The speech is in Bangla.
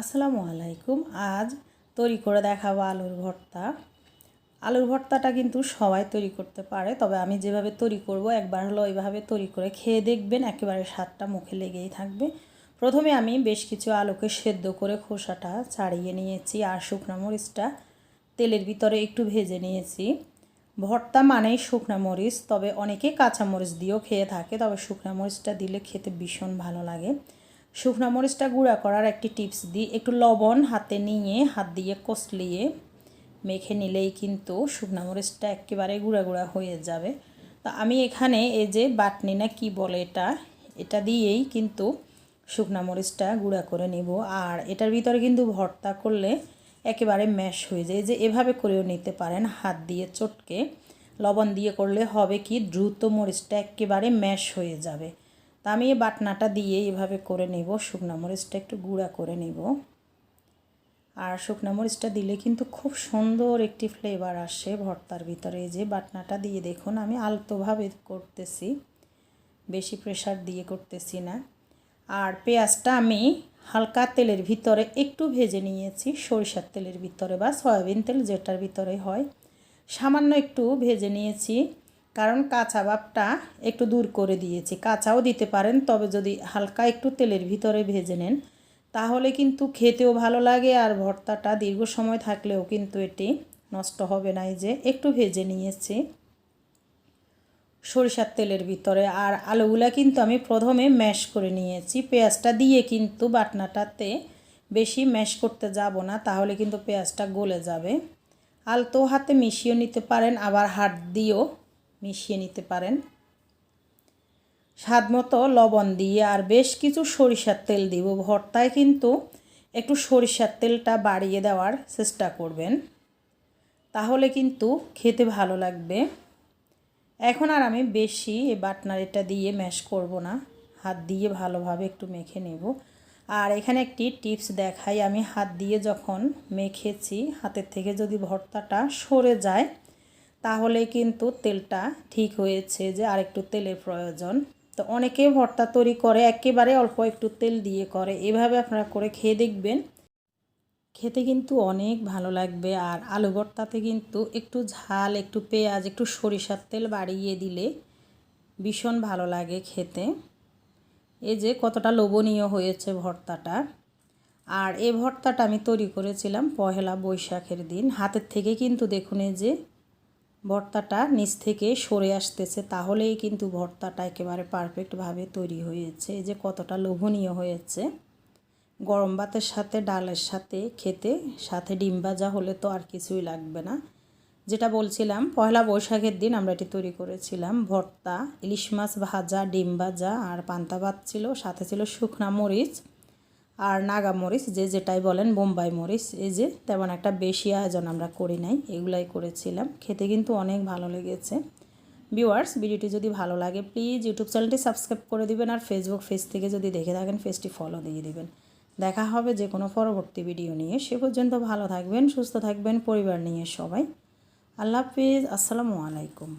আসসালামু আলাইকুম। আজ তৈরি করে দেখাবো আলুর ভর্তা। আলুর ভর্তাটা কিন্তু সবাই তৈরি করতে পারে, তবে আমি যেভাবে তৈরি করব, একবার হলো ওইভাবে তৈরি করে খেয়ে দেখবেন, একেবারে স্বাদটা মুখে লেগেই থাকবে। প্রথমে আমি বেশ কিছু আলুকে সেদ্ধ করে খোসাটা ছাড়িয়ে নিয়েছি, আর শুকনো মরিচটা তেলের ভিতরে একটু ভেজে নিয়েছি। ভর্তা মানেই শুকনো মরিচ, তবে অনেকে কাঁচা মরিচ দিয়েও খেয়ে থাকে, তবে শুকনো মরিচটা দিলে খেতে ভীষণ ভালো লাগে। শুকনো মরিচটা গুঁড়া করার একটি টিপস দিই। একটু লবণ হাতে নিয়ে, হাত দিয়ে কষলিয়ে মেখে নিলেই কিন্তু শুকনো মরিচটা একেবারে গুঁড়া গুঁড়া হয়ে যাবে। তা আমি এখানে এই যে বাটনি না কি বলে এটা এটা দিয়েই কিন্তু শুকনো মরিচটা গুঁড়া করে নিব। আর এটার ভিতরে কিন্তু ভর্তা করলে একেবারে ম্যাশ হয়ে যায়। যে এভাবে করেও নিতে পারেন, হাত দিয়ে চটকে। লবণ দিয়ে করলে হবে কি, দ্রুত মরিচটা একেবারে ম্যাশ হয়ে যাবে। তা আমি এই বাটনাটা দিয়ে এভাবে করে নেব। শুকনো মরিচটা একটু গুঁড়া করে নেব। আর শুকনো মরিচটা দিলে কিন্তু খুব সুন্দর একটি ফ্লেভার আসে ভর্তার ভিতরে। যে বাটনাটা দিয়ে দেখুন, আমি আলতোভাবে করতেছি। বেশি প্রেশার দিয়ে করতেছি না। আর পেঁয়াজটা আমি হালকা তেলের ভিতরে একটু ভেজে নিয়েছি। সরিষার তেলের ভিতরে বা সয়াবিন তেল যেটার ভিতরে হয়। সামান্য একটু ভেজে নিয়েছি। কারণ কাঁচা ভাবটা একটু দূর করে দিয়েছি। কাঁচাও দিতে পারেন, তবে যদি হালকা একটু তেলের ভিতরে ভেজে নেন, তাহলে কিন্তু খেতেও ভালো লাগে আর ভর্তাটা দীর্ঘ সময় থাকলেও কিন্তু এটি নষ্ট হবে না। এই যে একটু ভেজে নিয়েছি সরিষার তেলের ভিতরে। আর আলুগুলা কিন্তু আমি প্রথমে ম্যাশ করে নিয়েছি। পেঁয়াজটা দিয়ে কিন্তু বাটনাটাতে বেশি ম্যাশ করতে যাব না, তাহলে কিন্তু পেঁয়াজটা গলে যাবে। আলতো হাতে মিশিয়ে নিতে পারেন, আবার হাত দিয়েও মিশিয়ে নিতে পারেন। স্বাদ মতো লবণ দিয়ে আর বেশ কিছু সরিষার তেল দিব। ভর্তায় কিন্তু একটু সরিষার তেলটা বাড়িয়ে দেওয়ার চেষ্টা করবেন। তাহলে কিন্তু খেতে ভালো লাগবে। এখন আর আমি বেশি এই বাটনার এটা দিয়ে ম্যাশ করব না। হাত দিয়ে ভালোভাবে একটু মেখে নেব। আর এখানে একটি টিপস দেখাই। আমি হাত দিয়ে যখন মেখেছি, হাতের থেকে যদি ভর্তাটা সরে যায় তাহলে কিন্তু তেলটা ঠিক হয়েছে যে আরেকটু তেলের প্রয়োজন। তো অনেকে ভর্তা তৈরি করে, একেবারে অল্প একটু তেল দিয়ে করে। এভাবে আপনারা করে খেয়ে দেখবেন। খেতে কিন্তু অনেক ভালো লাগবে। আর আলু ভর্তাতে কিন্তু একটু ঝাল, একটু পেঁয়াজ, একটু সরিষার তেল বাড়িয়ে দিলে ভীষণ ভালো লাগে খেতে। এই যে কতটা লোভনীয় হয়েছে ভর্তাটা। আর এই ভর্তাটা আমি তৈরি করেছিলাম পহেলা বৈশাখের দিন। হাতের থেকে কিন্তু দেখুন এই যে ভর্তাটা নিচ থেকে সরে আসতেছে, তাহলেই কিন্তু ভর্তাটা একেবারে পারফেক্টভাবে তৈরি হয়েছে। এই যে কতটা লোভনীয় হয়েছে। গরম ভাতের সাথে, ডালের সাথে খেতে, সাথে ডিম ভাজা হলে তো আর কিছুই লাগবে না। যেটা বলছিলাম, পয়লা বৈশাখের দিন আমরা এটি তৈরি করেছিলাম। ভর্তা, ইলিশ মাছ ভাজা, ডিম ভাজা আর পান্তা ভাত ছিল, সাথে ছিল শুকনা মরিচ। আর নাগা মরিচ, যে যেটাই বলেন, বোম্বাই মরিচ, এই যে তেমন একটা বেশি আয়োজন আমরা করি নাই, এগুলাই করেছিলাম। খেতে কিন্তু অনেক ভালো লেগেছে। ভিউয়ার্স, ভিডিওটি যদি ভালো লাগে, প্লিজ ইউটিউব চ্যানেলটি সাবস্ক্রাইব করে দিবেন আর ফেসবুক পেজ থেকে যদি দেখে থাকেন পেজটি ফলো দিয়ে দিবেন। দেখা হবে যে কোনো পরবর্তী ভিডিও নিয়ে। সে পর্যন্ত ভালো থাকবেন, সুস্থ থাকবেন, পরিবার নিয়ে সবাই। আল্লাহ হাফিজ, আসসালামু আলাইকুম।